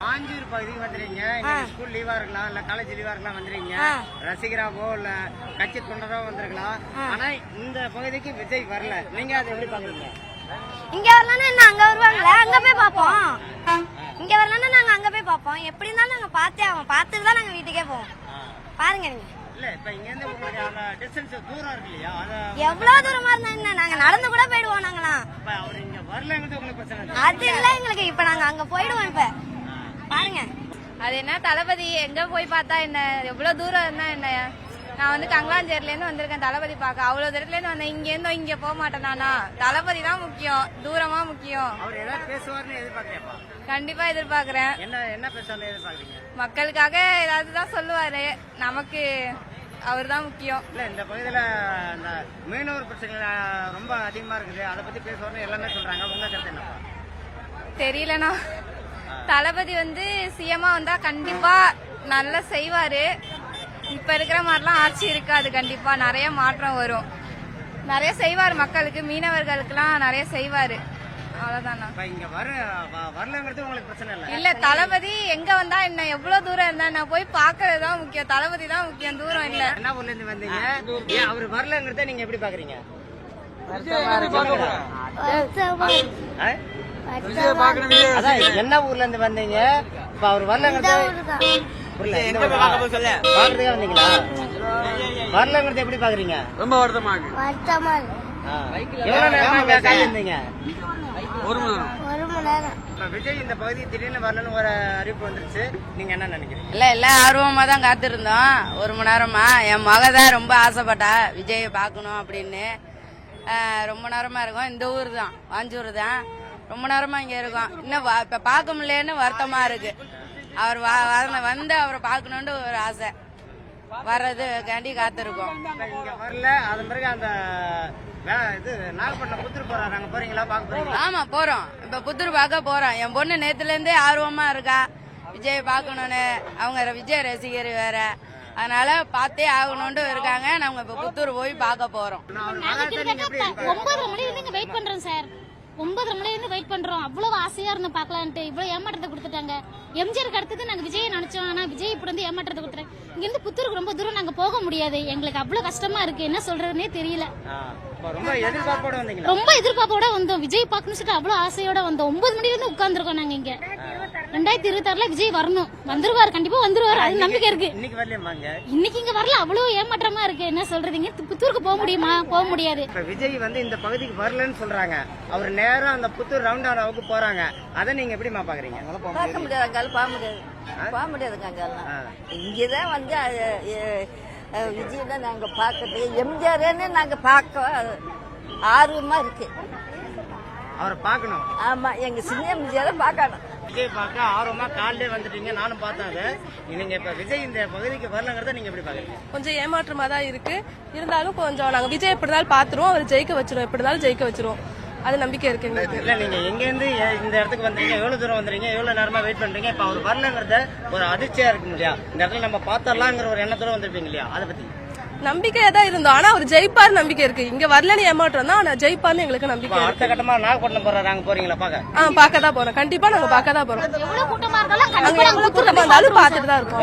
ஆஞ்சூர் பகுதிக்கு வந்துறீங்க ஸ்கூல் லீவா இருக்கலாம் இல்ல காலேஜ் லீவா இருக்கலாம் வந்துறீங்க. ரசிகராவோ இல்ல கட்சி தொண்டரோ வந்திருக்கலாம். ஆனா இந்த பகுதிக்கு விஜய் வரல. நீங்க அதை எப்படி பாக்குறீங்க இங்க வரலன்னா என்ன அங்க வருவாங்களே? அங்க போய் பாப்போம் இங்க வரலன்னா நாங்க அங்க போய் பாப்போம் எப்படி இருந்தாலும் நாங்க பார்த்தே ஆவோம் பார்த்துட்டு தான் நாங்க வீட்டுக்கே போவோம். பாருங்க நீங்க. இல்ல இப்ப இங்க இருந்து அந்த டிஸ்டன்ஸ் தூரம் இருக்கு இல்லையா? எவ்வளவு தூரமா இருந்தா என்ன? நாங்க நடந்து கூட போயிடுவோம் நாங்களாம். அவர் இங்க வரலங்கிறது உங்களுக்கு பிரச்சனை இல்லை. அது இல்ல எங்களுக்கு. இப்ப நாங்க அங்க போயிடுவோம் இப்ப. பாருங்க. அது என்ன தளபதி? எங்க போய் பார்த்தா என்ன? எவ்வளவு தூரம் இருந்தா என்ன? நான் வந்து கங்களாஞ்சேரில இருந்து வந்திருக்கேன் தளபதி பார்க்க. அவ்வளவு தூரத்துல இருந்து வந்தேன். இங்க இருந்து இங்க போக மாட்டேன் நானா? தளபதி தான் முக்கியம். தூரமா முக்கியம். கண்டிப்பா எதிர்பார்க்கறேன். என்ன என்ன மக்களுக்காக ஏதாவது தான் சொல்லுவாரு. நமக்கு அவர் தான் முக்கியம். இல்ல இந்த பகுதியில இந்த மீனவர் பிரச்சனைகள் ரொம்ப அதிகமா இருக்குது. அதை பத்தி பேசுவார்னு எல்லாமே சொல்றாங்க. உங்க கருத்து என்னப்பா? தெரியலண்ணா. தளபதி வந்து சிஎம்மா வந்தா கண்டிப்பா நல்லா செய்வாரு. இப்ப இருக்கிற மாதிரிலாம் ஆட்சி இருக்காது கண்டிப்பா. நிறைய மாற்றம் வரும். நிறைய செய்வார் மக்களுக்கு மீனவர்களுக்கெல்லாம் நிறைய செய்வாரு. அவ்வளவுதாண்ணா இப்ப இங்க வர வ- வரலங்கிறது உங்களுக்கு பிரச்சனை இல்லை. இல்ல தளபதி எங்க வந்தா என்ன எவ்வளவு தூரம் இருந்தா நான் போய் பாக்குறது தான் முக்கியம். தளபதி தான் முக்கியம் தூரம் இல்ல. என்ன ஊர்ல இருந்து வந்தீங்க? அவர் வரலங்கிறத நீங்க எப்படி பாக்குறீங்க? அதான் என்ன ஊர்ல இருந்து வந்தீங்க? இப்ப அவர் வரலங்கிறத? பாக்குறதுக்கே வந்தீங்களா? வரலங்கிறத எப்படி பாக்குறீங்க? ரொம்ப வருத்தமா. எவ்வளவு நேரமா இங்க காத்திருந்தீங்க ஒரு மணி நேரம். விஜய் இந்த பகுதி திடீர்னு வரலன்னு ஒரு அறிவிப்பு வந்துருச்சு. நீங்க என்ன நினைக்கிறீங்க? இல்ல எல்லாம் ஆர்வமா தான் காத்திருந்தோம். ஒரு மணி நேரமா. என் மக தான் ரொம்ப ஆசைப்பட்டா விஜயை பார்க்கணும் அப்படின்னு. ரொம்ப நேரமா இருக்கோம். இந்த ஊர் தான் வாஞ்சூர் தான். ரொம்ப நேரமா இங்க இருக்கோம். இன்னும் இப்ப பார்க்க முடியலன்னு வருத்தமா இருக்கு. அவர் வந்து அவரை பார்க்கணும்னு ஒரு ஆசை. வர்றதுக்காண்டி காத்திருக்கோம். இப்ப இங்க வரல. அதன் பிறகு அந்த ஆமா போறோம். இப்ப புத்தூர் பார்க்க போறோம். என் பொண்ணு நேத்துல இருந்தே ஆர்வமா இருக்கா. விஜய் பார்க்கணும்னு. அவங்க விஜய் ரசிகர் வேற. அதனால பார்த்தே ஆகணும்னு இருக்காங்க. நாங்க இப்ப புத்தூர் போய் பார்க்க போறோம்? ஒன்பதரை மணி வெயிட் பண்றோம் சார் ஒன்பதரை மணி இருந்து வெயிட் பண்றோம். அவ்வளவு ஆசையா இருந்து பாக்கலான்ட்டு இவ்வளவு ஏமாற்றத்தை கொடுத்துட்டாங்க. எம்ஜிஆருக்கு அடுத்தது நாங்க விஜய் நினைச்சோம். ஆனா விஜய் இப்படி வந்து ஏமாற்றத்தை கொடுத்துறாங்க இங்க இருந்து புத்தூருக்கு ரொம்ப தூரம் நாங்க போக முடியாது. எங்களுக்கு அவ்வளவு கஷ்டமா இருக்கு. என்ன சொல்றதுன்னே தெரியல. இப்ப ரொம்ப எதிர்பார்ப்போட வந்தோம். விஜய் பார்க்கணும்னு சொல்லிட்டு அவ்வளவு ஆசையோட வந்தோம். ஒன்பது மணி இருந்து உட்கார்ந்துருக்கோம் நாங்க இங்க. ரெண்டாயிரத்தி இருபத்தி ஆறுல விஜய் வரணும். வந்துருவாரு கண்டிப்பா வந்துருவாரு. அது நம்பிக்கை இருக்கு. இன்னைக்கு வரலையம்மாங்க இன்னைக்கு இங்க வரல. அவ்வளவு ஏமாற்றமா இருக்கு. என்ன சொல்றீங்க புத்தூருக்கு போக முடியுமா? போக முடியாது. இப்ப விஜய் வந்து இந்த பகுதிக்கு வரலன்னு சொல்றாங்க. அவர் நேரா அந்த புத்தூர் ரவுண்டானாவுக்கு போறாங்க. அதை நீங்க எப்படிமா பாக்குறீங்க? பார்க்க முடியாது. அங்கால போக முடியாது. போக முடியாதுங்க அங்கெல்லாம். இங்கதான் வந்து விஜய் தான் நாங்க பார்க்கறது. எம்ஜிஆர்னு நாங்க பார்க்க ஆர்வமா இருக்கு. அவரை பார்க்கணும். ஆமா எங்க சின்ன எம்ஜிஆரை பார்க்கணும். விஜய் பார்க்க ஆர்வமா காலையிலே வந்துட்டீங்க. நானும் பார்த்தேன் அது. நீங்க இப்ப விஜய் இந்த பகுதிக்கு வரலங்கிறத நீங்க எப்படி பாக்குறீங்க கொஞ்சம் ஏமாற்றமா தான் இருக்கு. இருந்தாலும் கொஞ்சம் நாங்க விஜய் எப்படி இருந்தாலும் பாத்துருவோம் அவர் ஜெயிக்க வச்சிருவோம் எப்படி இருந்தாலும் ஜெயிக்க வச்சிருவோம் அது நம்பிக்கை இருக்கு எங்களுக்கு. இல்ல நீங்க எங்க இருந்து இந்த இடத்துக்கு வந்தீங்க? எவ்வளவு தூரம் வந்தீங்க? எவ்வளவு நேரமா வெயிட் பண்றீங்க? இப்ப அவர் வரலங்கிறத ஒரு அதிர்ச்சியா இருக்கு இல்லையா? இந்த இடத்துல நம்ம பார்த்தரலாங்கிற ஒரு எண்ணத்தோட வந்திருப்பீங்க இல்லையா? அதை பத்தி. நம்பிக்கையா தான் இருந்தோம். ஆனா அவர் ஜெயிப்பார் நம்பிக்கை இருக்கு. இங்க வரலன்னு ஏமாற்றம் தான் ஆனா ஜெயிப்பார்னு எங்களுக்கு நம்பிக்கை இருக்கு அடுத்த கட்டமா நாகப்பட்டினம் போறாரு அங்க போறீங்களா? பாக்க. ஆ பார்க்க தான் போறோம். கண்டிப்பா நாங்க பார்க்க தான் போறோம். எவ்வளவு கூட்டமா இருந்தாலும் அங்க கூட்டமா இருந்தாலும் பார்த்துட்டு தான் இருக்கோம்.